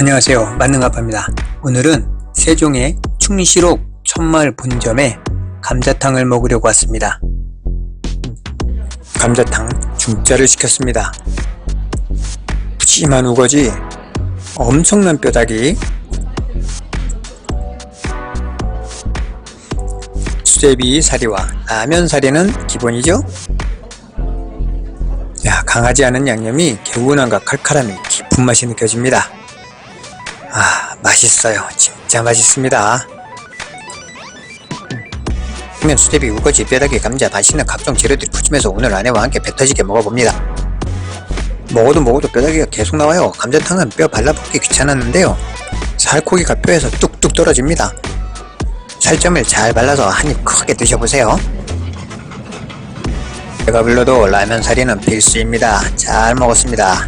안녕하세요. 만능아빠입니다. 오늘은 세종의 충시록 천마을 본점에 감자탕을 먹으려고 왔습니다. 감자탕 중짜를 시켰습니다. 푸짐한 우거지 엄청난 뼈다귀 수제비 사리와 라면 사리는 기본이죠? 야 강하지 않은 양념이 개운함과 칼칼함이 깊은 맛이 느껴집니다 아, 맛있어요. 진짜 맛있습니다. 면 수제비, 우거지, 뼈다귀, 감자, 맛있는 각종 재료들이 푸짐해서 오늘 아내와 함께 배 터지게 먹어봅니다. 먹어도 먹어도 뼈다귀가 계속 나와요. 감자탕은 뼈 발라먹기 귀찮았는데요. 살코기가 뼈에서 뚝뚝 떨어집니다. 살점을 잘 발라서 한 입 크게 드셔보세요. 제가 불러도 라면 사리는 필수입니다. 잘 먹었습니다.